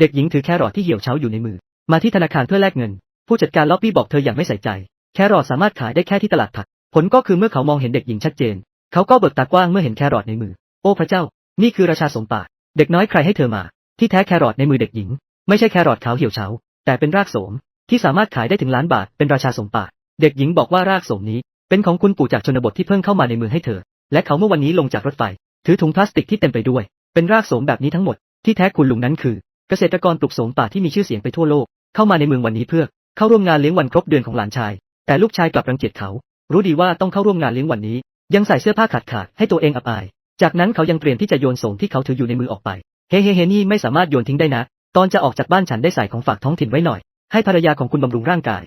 เด็กหญิงถือแครอทที่เหี่ยวเฉาอยู่ในมือ มาที่ธนาคารเพื่อแลกเงิน ผู้จัดการล็อบบี้บอกเธออย่างไม่ใส่ใจ แครอทสามารถขายได้แค่ที่ตลาดผัก ผลก็คือเมื่อเขามองเห็นเด็กหญิงชัดเจน เขาก็เบิกตากว้างเมื่อเห็นแครอทในมือ โอ้พระเจ้า นี่คือราชาสมป่า เด็กน้อยใครให้เธอมา ที่แท้แครอทในมือเด็กหญิง ไม่ใช่แครอทขาวเหี่ยวเฉา แต่เป็นรากโสม ที่สามารถขายได้ถึงล้านบาท เป็นราชาสมป่า เด็กหญิงบอกว่ารากโสมนี้ เป็นของคุณปู่จากชนบทที่เพิ่งเข้ามาในเมืองให้เธอ และเขาเมื่อวันนี้ลงจากรถไฟ ถือถุงพลาสติกที่เต็มไปด้วย เป็นรากโสมแบบนี้ทั้งหมด ที่แท้คุณลุงนั้นคือ เกษตรกรปลูกโสมป่าที่มีชื่อเสียงไปทั่วโลก เข้ามาในเมืองวันนี้เพื่อ เข้าร่วมงานเลี้ยงวันครบเดือนของหลานชาย แต่ลูกชายกลับรังเกียจเขา รู้ดีว่าต้องเข้าร่วมงานเลี้ยงวันนี้ ยังใส่เสื้อผ้าขาดขาดให้ตัวเองอับอาย จากนั้นเขายังเตรียมที่จะโยนโสมที่เขาถืออยู่ในมือออกไป เฮ้เฮ้เฮนี่ไม่สามารถโยนทิ้งได้นะ ตอนจะออกจากบ้านฉันได้ใส่ของฝากท้องถิ่นไว้หน่อย ให้ภรรยาของคุณบำรุงร่างกาย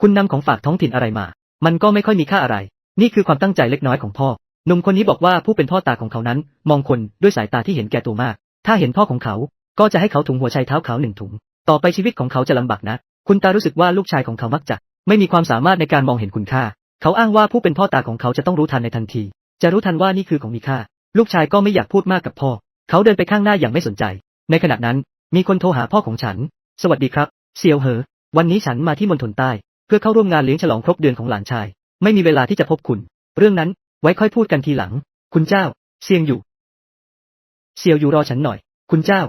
คุณนำของฝากท้องถิ่นอะไรมา มันก็ไม่ค่อยมีค่าอะไร นี่คือความตั้งใจเล็กน้อยของพ่อหนุ่มคนนี้บอกว่าผู้เป็นพ่อตาของเขานั้น มองคนด้วยสายตาที่เห็นแก่ตัวมาก ถ้าเห็นพ่อของเขา ก็จะให้เขาถุงหัวใจเท้าขาวหนึ่งถุง ต่อไปชีวิตของเขาจะลำบากนะ คุณตารู้สึกว่าลูกชายของเขามักจะ ไม่มีความสามารถในการมองเห็นคุณค่า เขาอ้างว่าผู้เป็นพ่อตาของเขาจะต้องรู้ทันในทันที จะรู้ทันว่านี่คือของมีค่า ลูกชายก็ไม่อยากพูดมากกับพ่อ เขาเดินไปข้างหน้าอย่างไม่สนใจ ในขณะนั้น มีคนโทรหาพ่อของฉัน สวัสดีครับ เซียวเหอ วันนี้ฉันมาที่มณฑลใต้ เพื่อเข้าร่วมงานเลี้ยงฉลองครบเดือนของหลานชาย ไม่มีเวลาที่จะพบคุณ เรื่องนั้นไว้ค่อยพูดกันทีหลัง คุณเจ้า เซียงอยู่ เซียวอยู่รอฉันหน่อย คุณเจ้า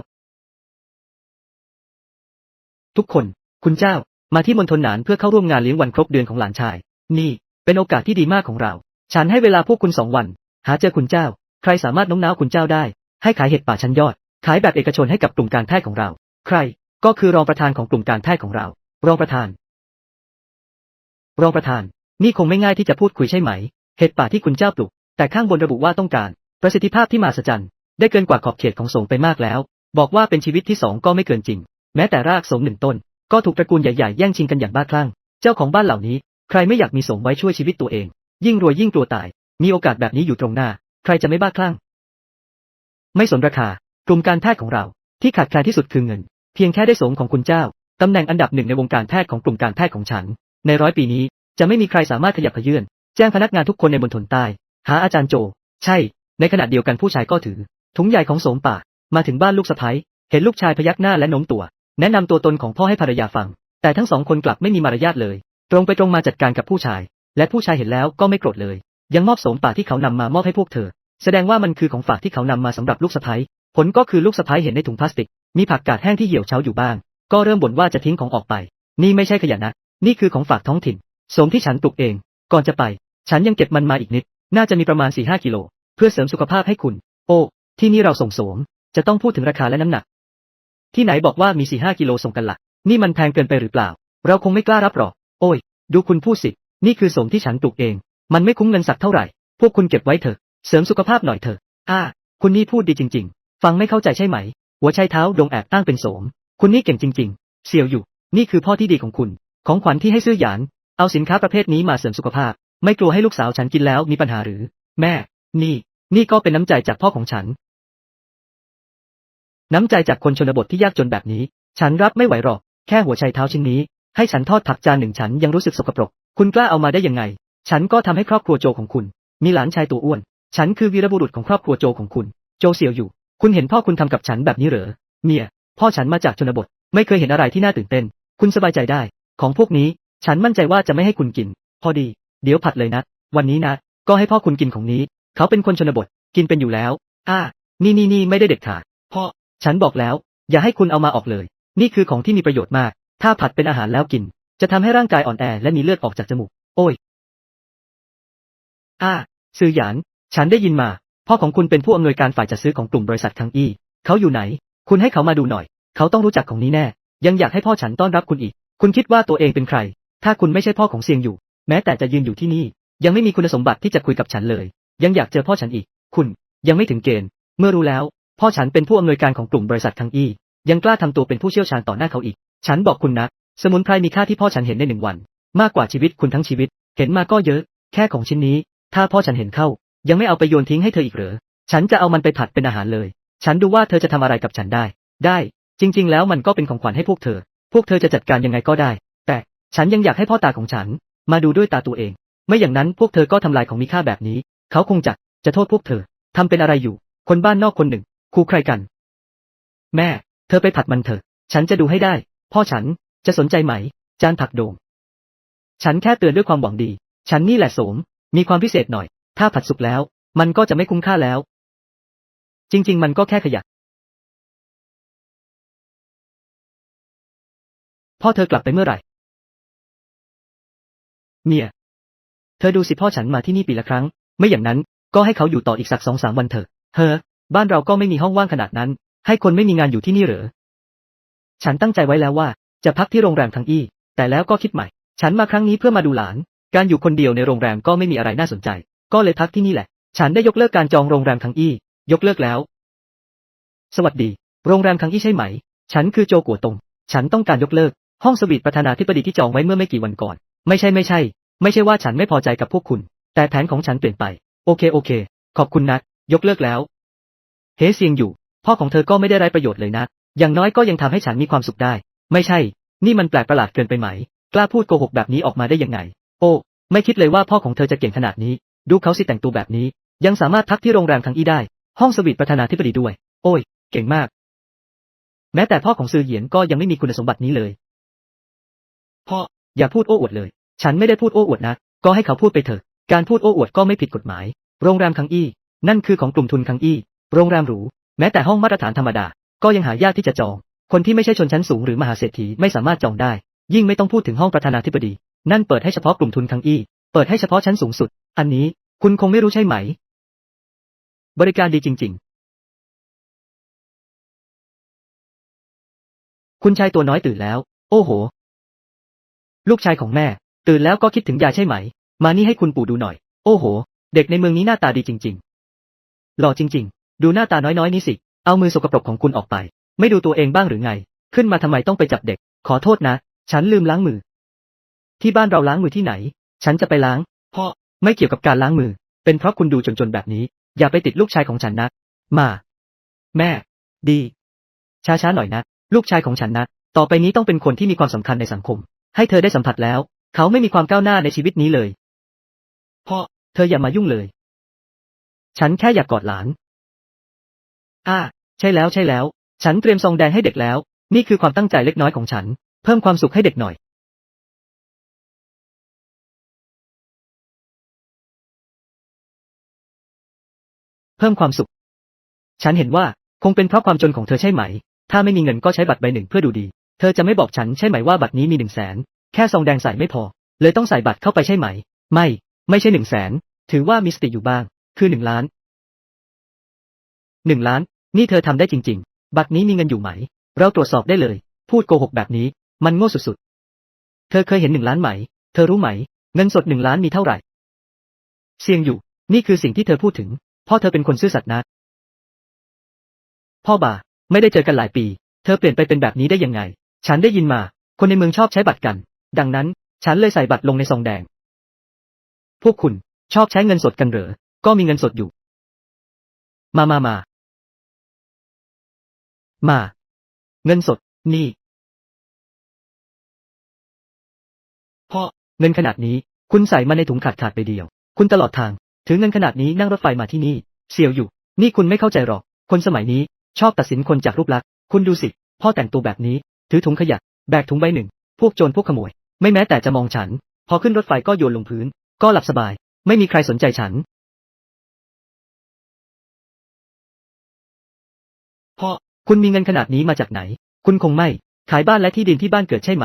ทุกคน คุณเจ้า มาที่มณฑลหนานเพื่อเข้าร่วมงานเลี้ยงวันครบเดือนของหลานชาย นี่ เป็นโอกาสที่ดีมากของเรา ฉันให้เวลาพวกคุณสองวัน หาเจอคุณเจ้า ใครสามารถน้มน้าวคุณเจ้าได้ ให้ขายเห็ดป่าชั้นยอด ขายแบบเอกชนให้กับกลุ่มการแพทย์ของเรา ใคร ก็คือรองประธานของกลุ่มการแพทย์ของเรา รองประธาน รองประธาน นี่คงไม่ง่ายที่จะพูดคุยใช่ไหม เห็ดป่าที่คุณเจ้าปลูก แต่ข้างบนระบุว่าต้องการ ประสิทธิภาพที่มหัศจรรย์ ได้เกินกว่าขอบเขตของสงฆ์ไปมากแล้ว บอกว่าเป็นชีวิตที่สองก็ไม่เกินจริง แม้แต่รากสงฆ์หนึ่งต้น ก็ถูกตระกูลใหญ่ๆแย่งชิงกันอย่างบ้าคลั่ง เจ้าของบ้านเหล่านี้ ใครไม่อยากมีสงฆ์ไว้ช่วยชีวิตตัวเอง ยิ่งรวยยิ่งกลัวตาย มีโอกาสแบบนี้อยู่ตรงหน้า ใครจะไม่บ้าคลั่ง ไม่สนราคา กลุ่มการแพทย์ของเรา ที่ขาดแคลนที่สุดคือเงิน เพียงแค่ได้สงฆ์ของคุณเจ้าตำแหน่งอันดับหนึ่งในวงการแพทย์ของกลุ่มการแพทย์ของฉัน ในร้อยปีนี้จะไม่มีใครสามารถขยับขยื่นแจ้งพนักงานทุกคนในบนทนใต้ หาอาจารย์โจ ใช่ ในขณะเดียวกันผู้ชายก็ถือ ถุงใหญ่ของโสมป่า มาถึงบ้านลูกสะใภ้เห็นลูกชายพยักหน้าและโน้มตัว แนะนำตัวตนของพ่อให้ภรรยาฟัง แต่ทั้งสองคนกลับไม่มีมารยาทเลย ตรงไปตรงมาจัดการกับผู้ชาย และผู้ชายเห็นแล้วก็ไม่โกรธเลย ยังมอบโสมป่าที่เขานำมามอบให้พวกเธอ แสดงว่ามันคือของฝากที่เขานำมาสำหรับลูกสะใภ้ผลก็คือลูกสะใภ้เห็นในถุงพลาสติก มีผักกาดแห้งที่เหี่ยวเฉาอยู่บ้าง ก็เริ่มบ่นว่าจะทิ้งของออกไป นี่ไม่ใช่ขยะนะ นี่คือของฝากท้องถิ่นสมที่ฉันปลูกเอง ก่อนจะไป ฉันยังเก็บมันมาอีกนิด น่าจะมีประมาณ4-5กิโล เพื่อเสริมสุขภาพให้คุณ โอ้ ที่นี่เราส่งโสมจะต้องพูดถึงราคาและน้ำหนัก ที่ไหนบอกว่ามี4-5กิโลส่งกันละ่ะ นี่มันแพงเกินไปหรือเปล่า เราคงไม่กล้ารับหรอก โอ้ย ดูคุณพูดสิ นี่คือโสมที่ฉันปลูกเอง มันไม่คุ้มเงินสักเท่าไหร่ พวกคุณเก็บไว้เถอะ เสริมสุขภาพหน่อยเถอะ อ่า คุณนี่พูดดีจริง ๆ ฟังไม่เข้าใจใช่ไหม หัวไชเท้าดงแอบอ้างเป็นโสม คุณนี่เก่งจริง ๆเซียวอยู่ นี่คือพ่อที่ดีของคุณ ของขวัญที่ให้ซื้อหยาน เอาสินค้าประเภทนี้มาเสริมสุขภาพ ไม่กลัวให้ลูกสาวฉันกินแล้วมีปัญหาหรือ แม่ นี่ นี่ก็เป็นน้ำใจจากพ่อของฉัน น้ำใจจากคนชนบทที่ยากจนแบบนี้ ฉันรับไม่ไหวหรอก แค่หัวไชเท้าชิ้นนี้ ให้ฉันทอดผักจานหนึ่งฉันยังรู้สึกสกปรก คุณกล้าเอามาได้ยังไง ฉันก็ทำให้ครอบครัวโจของคุณ มีหลานชายตัวอ้วน ฉันคือวีรบุรุษของครอบครัวโจของคุณ โจเสี่ยวอยู่ คุณเห็นพ่อคุณทำกับฉันแบบนี้เหรอเนี่ยพ่อฉันมาจากชนบท ไม่เคยเห็นอะไรที่น่าตื่นเต้น คุณสบายใจได้ ของพวกนี้ ฉันมั่นใจว่าจะไม่ให้คุณกิน พอดี เดี๋ยวผัดเลยนะ วันนี้นะ ก็ให้พ่อคุณกินของนี้ เขาเป็นคนชนบท กินเป็นอยู่แล้ว อ่า นี่นี่นี่ไม่ได้เด็ดขาด พ่อ ฉันบอกแล้ว อย่าให้คุณเอามาออกเลย นี่คือของที่มีประโยชน์มาก ถ้าผัดเป็นอาหารแล้วกิน จะทำให้ร่างกายอ่อนแอและมีเลือดออกจากจมูก โอ้ยอ่าซือหยาน ฉันได้ยินมา พ่อของคุณเป็นผู้อำนวยการฝ่ายจัดซื้อของกลุ่มบริษัทคังอี้ เขาอยู่ไหน คุณให้เขามาดูหน่อย เขาต้องรู้จักของนี้แน่ ยังอยากให้พ่อฉันต้อนรับคุณอีก คุณคิดว่าตัวเองเป็นใคร ถ้าคุณไม่ใช่พ่อของเซียงอยู่ แม้แต่จะยืนอยู่ที่นี่ ยังไม่มีคุณสมบัติที่จะคุยกับฉันเลย ยังอยากเจอพ่อฉันอีก คุณ ยังไม่ถึงเกณฑ์ เมื่อรู้แล้ว พ่อฉันเป็นผู้อำนวยการของกลุ่มบริษัทคังอี้ ยังกล้าทำตัวเป็นผู้เชี่ยวชาญต่อหน้าเขาอีก ฉันบอกคุณนะ สมุนไพรมีค่าที่พ่อฉันเห็นในหนึ่งวัน มากกว่าชีวิตคุณทั้งชีวิต เห็นมาก็เยอะ แค่ของชิ้นนี้ ถ้าพ่อฉันเห็นเข้า ยังไม่เอาไปโยนทิ้งให้เธออีกเหรอ ฉันจะเอามันไปผัดเป็นอาหารเลย ฉันดูว่าเธอจะทำอะไรกับฉันได้ ได้ จริง ๆ แล้วมันก็เป็นของขวัญให้พวกเธอ พวกเธอจะจัดการยังไงก็ได้ แต่ฉันยังอยากให้พ่อตาของฉัน มาดูด้วยตาตัวเอง ไม่อย่างนั้นพวกเธอก็ทำลายของมีค่าแบบนี้ เขาคงจะจะโทษพวกเธอทำเป็นอะไรอยู่ คนบ้านนอกคนหนึ่ง คูใครกัน แม่ เธอไปผัดมันเถอะ ฉันจะดูให้ได้ พ่อฉันจะสนใจไหม จานผักโด่งฉันแค่เตือนด้วยความหวังดี ฉันนี่แหละโสม มีความพิเศษหน่อย ถ้าผัดสุกแล้ว มันก็จะไม่คุ้มค่าแล้ว จริง ๆ มันก็แค่ขยะ พ่อเธอกลับไปเมื่อไหร่ เนี่ย เธอดูสิพ่อฉันมาที่นี่ปีละครั้ง ไม่อย่างนั้นก็ให้เขาอยู่ต่ออีกสักสองสามวันเถอะ เฮ้อ บ้านเราก็ไม่มีห้องว่างขนาดนั้น ให้คนไม่มีงานอยู่ที่นี่เหรอ ฉันตั้งใจไว้แล้วว่า จะพักที่โรงแรมทั้งอี้ แต่แล้วก็คิดใหม่ ฉันมาครั้งนี้เพื่อมาดูหลาน การอยู่คนเดียวในโรงแรมก็ไม่มีอะไรน่าสนใจ ก็เลยพักที่นี่แหละ ฉันได้ยกเลิกการจองโรงแรมทั้งอี้ ยกเลิกแล้ว สวัสดี โรงแรมทั้งอี้ใช่ไหม ฉันคือโจกัวตง ฉันต้องการยกเลิก ห้องสวีทประธานาธิบดีที่จองไว้เมื่อไม่กี่วันก่อน ไม่ใช่ไม่ใช่ ไม่ใช่ว่าฉันไม่พอใจกับพวกคุณ แต่แผนของฉันเปลี่ยนไป โอเคโอเค ขอบคุณนะ ยกเลิกแล้ว เฮเซียงอยู่ พ่อของเธอก็ไม่ได้ไร้ประโยชน์เลยนะ อย่างน้อยก็ยังทำให้ฉันมีความสุขได้ ไม่ใช่ นี่มันแปลกประหลาดเกินไปไหม กล้าพูดโกหกแบบนี้ออกมาได้ยังไง โอ้ ไม่คิดเลยว่าพ่อของเธอจะเก่งขนาดนี้ ดูเขาสิแต่งตัวแบบนี้ ยังสามารถพักที่โรงแรมทั้งอี้ได้ ห้องสวีทประธานาธิบดีด้วย โอ้ย เก่งมาก แม้แต่พ่อของซือเหยียนก็ยังไม่มีคุณสมบัตินี้เลย พ่อ อย่าพูดโอ้อวดเลย ฉันไม่ได้พูดโอ้อวดนะ ก็ให้เขาพูดไปเถอะ การพูดโอ้อวดก็ไม่ผิดกฎหมาย โรงแรมคังอี้ นั่นคือของกลุ่มทุนคังอี้ โรงแรมหรู แม้แต่ห้องมาตรฐานธรรมดา ก็ยังหายากที่จะจอง คนที่ไม่ใช่ชนชั้นสูงหรือมหาเศรษฐีไม่สามารถจองได้ ยิ่งไม่ต้องพูดถึงห้องประธานาธิบดี นั่นเปิดให้เฉพาะกลุ่มทุนคังอี้ เปิดให้เฉพาะชั้นสูงสุด อันนี้คุณคงไม่รู้ใช่ไหม บริการดีจริง ๆ คุณชายตัวน้อยตื่นแล้ว โอ้โห ลูกชายของแม่ ตื่นแล้วก็คิดถึงยายใช่ไหม มานี่ให้คุณปู่ดูหน่อย โอ้โห เด็กในเมืองนี้หน้าตาดีจริง ๆ หล่อจริง ๆ ดูหน้าตาน้อยๆนี้สิ เอามือสกปรกของคุณออกไป ไม่ดูตัวเองบ้างหรือไง ขึ้นมาทำไมต้องไปจับเด็ก ขอโทษนะ ฉันลืมล้างมือ ที่บ้านเราล้างมือที่ไหน ฉันจะไปล้าง พ่อ ไม่เกี่ยวกับการล้างมือ เป็นเพราะคุณดูจนๆแบบนี้ อย่าไปติดลูกชายของฉันนะ มา แม่ ดี ช้าๆหน่อยนะ ลูกชายของฉันนะ ต่อไปนี้ต้องเป็นคนที่มีความสำคัญในสังคม ให้เธอได้สัมผัสแล้ว เขาไม่มีความก้าวหน้าในชีวิตนี้เลย พ่อ เธออย่ามายุ่งเลย ฉันแค่อยากกอดหลาน อ่าใช่แล้วใช่แล้ว ฉันเตรียมซองแดงให้เด็กแล้ว นี่คือความตั้งใจเล็กน้อยของฉัน เพิ่มความสุขให้เด็กหน่อย เพิ่มความสุข ฉันเห็นว่าคงเป็นเพราะความจนของเธอใช่ไหม ถ้าไม่มีเงินก็ใช้บัตรใบหนึ่งเพื่อดูดี เธอจะไม่บอกฉันใช่ไหมว่าบัตรนี้มีหนึ่งแสนแค่ซองแดงใส่ไม่พอ เลยต้องใส่บัตรเข้าไปใช่ไหม ไม่ ไม่ใช่หนึ่งแสนถือว่ามีสติอยู่บ้าง คือหนึ่งล้านหนึ่งล้าน นี่เธอทำได้จริง ๆ บัตรนี้มีเงินอยู่ไหม เราตรวจสอบได้เลย พูดโกหกแบบนี้ มันโง่สุดๆ เธอเคยเห็นหนึ่งล้านไหม เธอรู้ไหม เงินสดหนึ่งล้านมีเท่าไหร่ เสี่ยงอยู่ นี่คือสิ่งที่เธอพูดถึง พ่อเธอเป็นคนซื่อสัตย์นะ พ่อบ่า ไม่ได้เจอกันหลายปี เธอเปลี่ยนไปเป็นแบบนี้ได้ยังไง ฉันได้ยินมา คนในเมืองชอบใช้บัตรกัน ดังนั้น ฉันเลยใส่บัตรลงในซองแดง พวกคุณชอบใช้เงินสดกันเหรอ ก็มีเงินสดอยู่ มามามา มา เงินสด นี่ พ่อ เงินขนาดนี้ คุณใส่มาในถุงขาดขาดไปเดียว คุณตลอดทาง ถือเงินขนาดนี้นั่งรถไฟมาที่นี่ เสียวอยู่ นี่คุณไม่เข้าใจหรอก คนสมัยนี้ ชอบตัดสินคนจากรูปลักษณ์ คุณดูสิ พ่อแต่งตัวแบบนี้ ถือถุงขยะ แบกถุงใบหนึ่ง พวกโจรพวกขโมย ไม่แม้แต่จะมองฉัน พอขึ้นรถไฟก็โยนลงพื้น ก็หลับสบาย ไม่มีใครสนใจฉัน คุณมีเงินขนาดนี้มาจากไหน คุณคงไม่ ขายบ้านและที่ดินที่บ้านเกิดใช่ไหม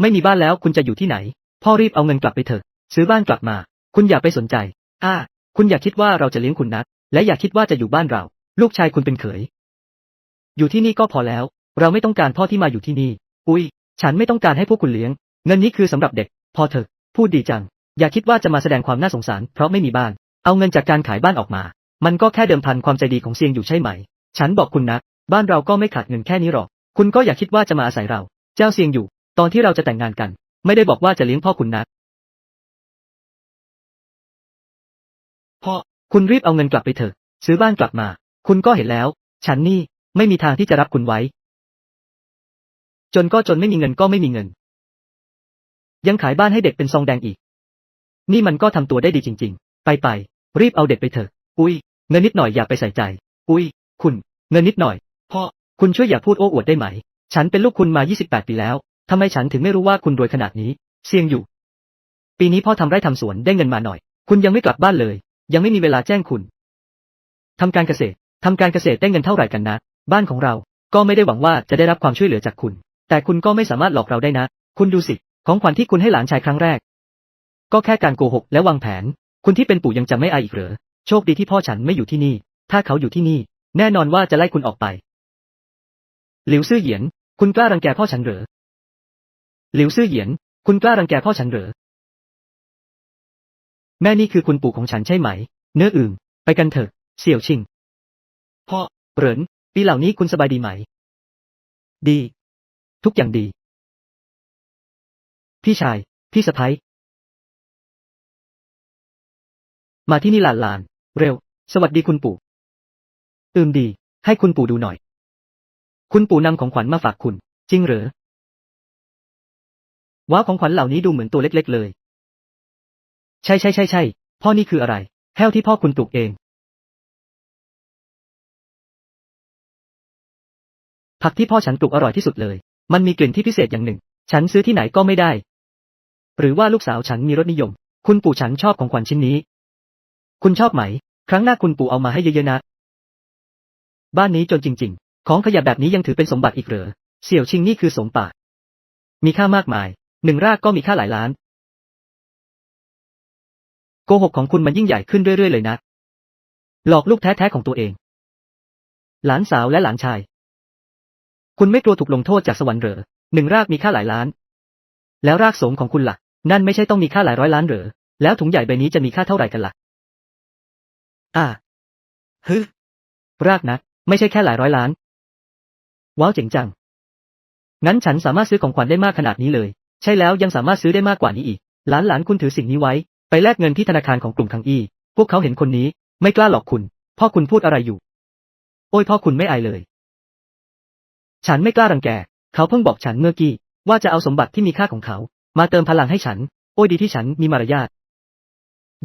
ไม่มีบ้านแล้วคุณจะอยู่ที่ไหน พ่อรีบเอาเงินกลับไปเถอะ ซื้อบ้านกลับมา คุณอย่าไปสนใจ อ้า คุณอย่าคิดว่าเราจะเลี้ยงคุณนะและอย่าคิดว่าจะอยู่บ้านเรา ลูกชายคุณเป็นเขย อยู่ที่นี่ก็พอแล้ว เราไม่ต้องการพ่อที่มาอยู่ที่นี่ อุ้ย ฉันไม่ต้องการให้พวกคุณเลี้ยง เงินนี้คือสำหรับเด็ก พอเถอะ พูดดีจัง อย่าคิดว่าจะมาแสดงความน่าสงสาร เพราะไม่มีบ้าน เอาเงินจากการขายบ้านออกมา มันก็แค่เดิมพันความใจดีของเซียงอยู่ใช่ไหม ฉันบอกคุณนะ บ้านเราก็ไม่ขาดเงินแค่นี้หรอก คุณก็อย่าคิดว่าจะมาอาศัยเรา เจ้าเซียงอยู่ ตอนที่เราจะแต่งงานกัน ไม่ได้บอกว่าจะเลี้ยงพ่อคุณนะพ่อ คุณรีบเอาเงินกลับไปเถอะ ซื้อบ้านกลับมา คุณก็เห็นแล้ว ฉันนี่ไม่มีทางที่จะรับคุณไว้ จนก็จนไม่มีเงินก็ไม่มีเงิน ยังขายบ้านให้เด็กเป็นซองแดงอีก นี่มันก็ทำตัวได้ดีจริง ๆ ไปไป รีบเอาเด็กไปเถอะ อุ้ย เงินนิดหน่อยอย่าไปใส่ใจ อุ้ย คุณ เงินนิดหน่อย พ่อ คุณช่วยอย่าพูดโอ้อวดได้ไหม ฉันเป็นลูกคุณมา 28 ปีแล้วทำไมฉันถึงไม่รู้ว่าคุณรวยขนาดนี้ เสี่ยงอยู่ ปีนี้พ่อทำไร่ทำสวนได้เงินมาหน่อย คุณยังไม่กลับบ้านเลย ยังไม่มีเวลาแจ้งคุณทำการเกษตรทำการเกษตรได้เงินเท่าไหร่กันนะ บ้านของเรา ก็ไม่ได้หวังว่าจะได้รับความช่วยเหลือจากคุณ แต่คุณก็ไม่สามารถหลอกเราได้นะ คุณดูสิ ของขวัญที่คุณให้หลานชายครั้งแรก ก็แค่การโกหกและวางแผน คุณที่เป็นปู่ยังจะไม่อายอีกเหรอ โชคดีที่พ่อฉันไม่อยู่ที่นี่ ถ้าเขาอยู่ที่นี่ แน่นอนว่าจะไล่คุณออกไป หลิวซื่อเหยียน คุณกล้ารังแกพ่อฉันเหรอ หลิวซื่อเหยียน คุณกล้ารังแกพ่อฉันเหรอ แม่นี่คือคุณปู่ของฉันใช่ไหม เนื้ออื่น ไปกันเถอะ เสี่ยวชิง พ่อ เหริน ปีเหล่านี้คุณสบายดีไหม ดี ทุกอย่างดี พี่ชาย พี่สะพ้ยมาที่นี่หลานๆ เร็ว สวัสดีคุณปู่ อืมดี ให้คุณปู่ดูหน่อย คุณปู่นำของขวัญมาฝากคุณ จริงเหรอ ว้าวของขวัญเหล่านี้ดูเหมือนตัวเล็ก ๆ เลย ใช่ใช่ใช่ใช่พ่อนี่คืออะไร แห้วที่พ่อคุณปลูกเอง ผักที่พ่อฉันปลูกอร่อยที่สุดเลย มันมีกลิ่นที่พิเศษอย่างหนึ่ง ฉันซื้อที่ไหนก็ไม่ได้ หรือว่าลูกสาวฉันมีรสนิยม คุณปู่ฉันชอบของขวัญชิ้นนี้ คุณชอบไหม ครั้งหน้าคุณปู่เอามาให้เยอะๆนะ บ้านนี้จนจริง ๆ ของขยะแบบนี้ยังถือเป็นสมบัติอีกเหรอ เสี่ยวชิงนี่คือสมป่ามีค่ามากมาย หนึ่งรากก็มีค่าหลายล้าน โกหกของคุณมันยิ่งใหญ่ขึ้นเรื่อยๆเลยนะ หลอกลูกแท้ๆของตัวเอง หลานสาวและหลานชาย คุณไม่กลัวถูกลงโทษจากสวรรค์เหรอ หนึ่งรากมีค่าหลายล้าน แล้วรากสมของคุณล่ะ นั่นไม่ใช่ต้องมีค่าหลายร้อยล้านเหรอ แล้วถุงใหญ่ใบนี้จะมีค่าเท่าไหร่กันล่ะ อ่าฮึรากนะ ไม่ใช่แค่หลายร้อยล้าน ว้าวเจ๋งจัง งั้นฉันสามารถซื้อของขวัญได้มากขนาดนี้เลย ใช่แล้วยังสามารถซื้อได้มากกว่านี้อีก หลานหลานคุณถือสิ่งนี้ไว้ ไปแลกเงินที่ธนาคารของกลุ่มคังอี้ พวกเขาเห็นคนนี้ ไม่กล้าหลอกคุณ พ่อคุณพูดอะไรอยู่ โอ้ยพ่อคุณไม่อายเลย ฉันไม่กล้ารังแก เขาเพิ่งบอกฉันเมื่อกี้ ว่าจะเอาสมบัติที่มีค่าของเขา มาเติมพลังให้ฉัน โอ้ยดีที่ฉันมีมารยาท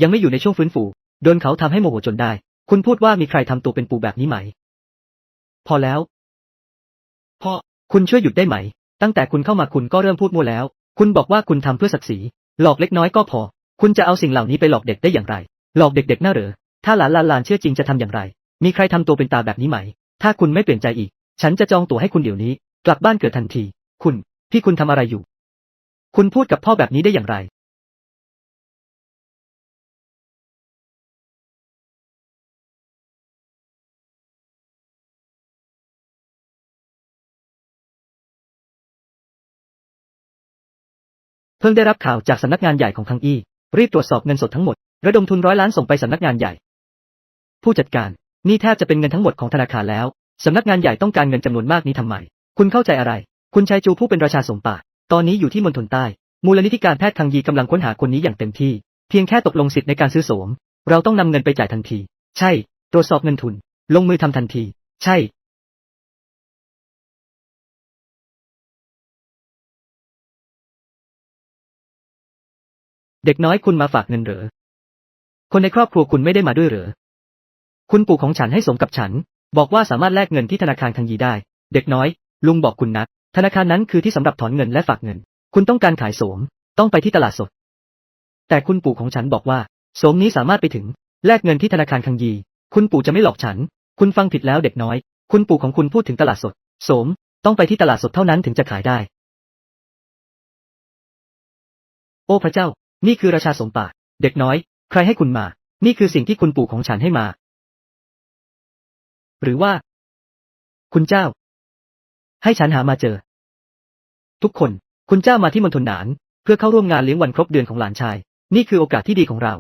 ยังไม่อยู่ในช่วงฟื้นฟู โดนเขาทำให้โมโหจนได้ คุณพูดว่ามีใครทำตัวเป็นปูแบบนี้ไหม พอแล้ว พ่อ คุณช่วยหยุดได้ไหม ตั้งแต่คุณเข้ามาคุณก็เริ่มพูดมั่วแล้ว คุณบอกว่าคุณทำเพื่อศักดิ์ศรี หลอกเล็กน้อยก็พอ คุณจะเอาสิ่งเหล่านี้ไปหลอกเด็กได้อย่างไร หลอกเด็กๆน่าเหรอ ถ้าหลานลานลานเชื่อจริงจะทำอย่างไร มีใครทำตัวเป็นตาแบบนี้ไหม ถ้าคุณไม่เปลี่ยนใจอีก ฉันจะจองตั๋วให้คุณเดี๋ยวนี้ กลับบ้านเกิดทันที คุณ พี่คุณทำอะไรอยู่ คุณพูดกับพ่อแบบนี้ได้อย่างไร เพิ่งได้รับข่าวจากสำนักงานใหญ่ของคังอี้ รีบตรวจสอบเงินสดทั้งหมด ระดมทุนร้อยล้านส่งไปสำนักงานใหญ่ ผู้จัดการ นี่แทบจะเป็นเงินทั้งหมดของธนาคารแล้ว สำนักงานใหญ่ต้องการเงินจำนวนมากนี้ทำไม คุณเข้าใจอะไร คุณชายจูผู้เป็นราชาสมป่า ตอนนี้อยู่ที่มณฑลใต้ มูลนิธิการแพทย์คังยีกำลังค้นหาคนนี้อย่างเต็มที่ เพียงแค่ตกลงสิทธิ์ในการซื้อโสม เราต้องนำเงินไปจ่ายทันที ใช่ ตรวจสอบเงินทุน ลงมือทำทันที ใช่ เด็กน้อยคุณมาฝากเงินเหรอ คนในครอบครัวคุณไม่ได้มาด้วยเหรอ คุณปู่ของฉันให้สมกับฉัน บอกว่าสามารถแลกเงินที่ธนาคารคังยีได้ เด็กน้อย ลุงบอกคุณนะธนาคารนั้นคือที่สำหรับถอนเงินและฝากเงิน คุณต้องการขายโสม ต้องไปที่ตลาดสด แต่คุณปู่ของฉันบอกว่า โสมนี้สามารถไปถึง แลกเงินที่ธนาคารคังยี คุณปู่จะไม่หลอกฉัน คุณฟังผิดแล้วเด็กน้อย คุณปู่ของคุณพูดถึงตลาดสด โสม ต้องไปที่ตลาดสดเท่านั้นถึงจะขายได้ โอ้พระเจ้า นี่คือราชาสมป่า เด็กน้อย ใครให้คุณมา นี่คือสิ่งที่คุณปู่ของฉันให้มา หรือว่า คุณเจ้า ให้ฉันหามาเจอ ทุกคน คุณเจ้ามาที่มณฑลหนาน เพื่อเข้าร่วมงานเลี้ยงวันครบเดือนของหลานชาย นี่คือโอกาสที่ดีของเรา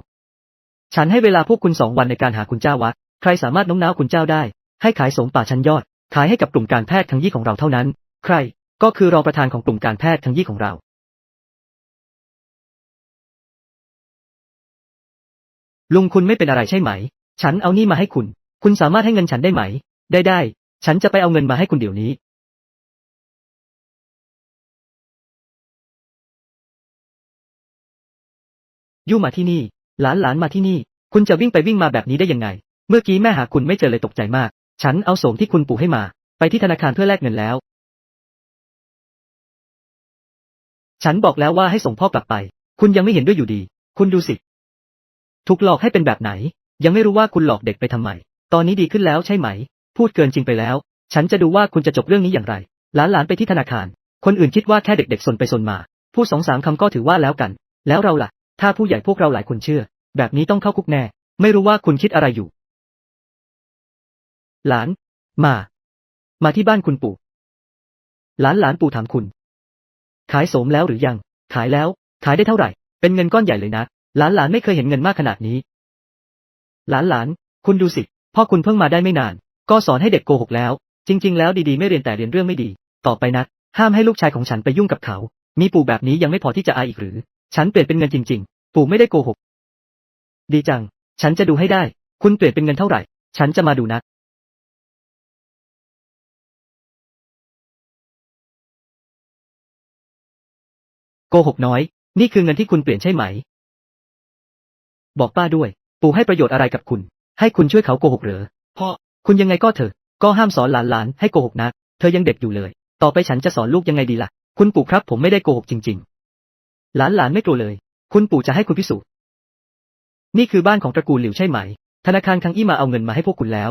ฉันให้เวลาพวกคุณสองวันในการหาคุณเจ้าวะใครสามารถน้มน้าวคุณเจ้าได้ ให้ขายสมป่าชั้นยอด ขายให้กับกลุ่มการแพทย์ทั้งยี่ของเราเท่านั้น ใคร ก็คือรองประธานของกลุ่มการแพทย์ทั้งยี่ของเรา ลุงคุณไม่เป็นอะไรใช่ไหม ฉันเอานี่มาให้คุณ คุณสามารถให้เงินฉันได้ไหม ได้ได้ ฉันจะไปเอาเงินมาให้คุณเดี๋ยวนี้ ยู่มาที่นี่ หลานหลานมาที่นี่ คุณจะวิ่งไปวิ่งมาแบบนี้ได้ยังไง เมื่อกี้แม่หาคุณไม่เจอเลยตกใจมาก ฉันเอาโสมที่คุณปู่ให้มา ไปที่ธนาคารเพื่อแลกเงินแล้ว ฉันบอกแล้วว่าให้ส่งพ่อกลับไป คุณยังไม่เห็นด้วยอยู่ดี คุณดูสิ ถูกหลอกให้เป็นแบบไหน ยังไม่รู้ว่าคุณหลอกเด็กไปทำไม ตอนนี้ดีขึ้นแล้วใช่ไหม พูดเกินจริงไปแล้ว ฉันจะดูว่าคุณจะจบเรื่องนี้อย่างไร หลานๆไปที่ธนาคาร คนอื่นคิดว่าแค่เด็กๆสนไปสนมา พูดสองสามคำก็ถือว่าแล้วกัน แล้วเราล่ะ ถ้าผู้ใหญ่พวกเราหลายคนเชื่อ แบบนี้ต้องเข้าคุกแน่ ไม่รู้ว่าคุณคิดอะไรอยู่ หลาน มา มาที่บ้านคุณปู่ หลานหลานปู่ถามคุณ ขายโสมแล้วหรือยัง ขายแล้ว ขายได้เท่าไหร่ เป็นเงินก้อนใหญ่เลยนะ หลานหลานไม่เคยเห็นเงินมากขนาดนี้ หลานหลาน คุณดูสิ พ่อคุณเพิ่งมาได้ไม่นาน ก็สอนให้เด็กโกหกแล้ว จริง ๆ แล้วดีๆ ไม่เรียนแต่เรียนเรื่องไม่ดี ต่อไปนะห้ามให้ลูกชายของฉันไปยุ่งกับเขา มีปู่แบบนี้ยังไม่พอที่จะอายอีกหรือ ฉันเปลี่ยนเป็นเงินจริง ๆ ปู่ไม่ได้โกหก ดีจัง ฉันจะดูให้ได้ คุณเปลี่ยนเป็นเงินเท่าไหร่ ฉันจะมาดูนะโกหกน้อย นี่คือเงินที่คุณเปลี่ยนใช่ไหม บอกป้าด้วย ปู่ให้ประโยชน์อะไรกับคุณ ให้คุณช่วยเขาโกหกเหรอพ่อคุณยังไงก็เถอะ ก็ห้ามสอนหลานๆให้โกหกนะ เธอยังเด็กอยู่เลย ต่อไปฉันจะสอนลูกยังไงดีล่ะ คุณปู่ครับผมไม่ได้โกหกจริง ๆ หลานๆไม่กลัวเลย คุณปู่จะให้คุณพิสูจน์ นี่คือบ้านของตระกูลหลิวใช่ไหม ธนาคารคังอี้มาเอาเงินมาให้พวกคุณแล้ว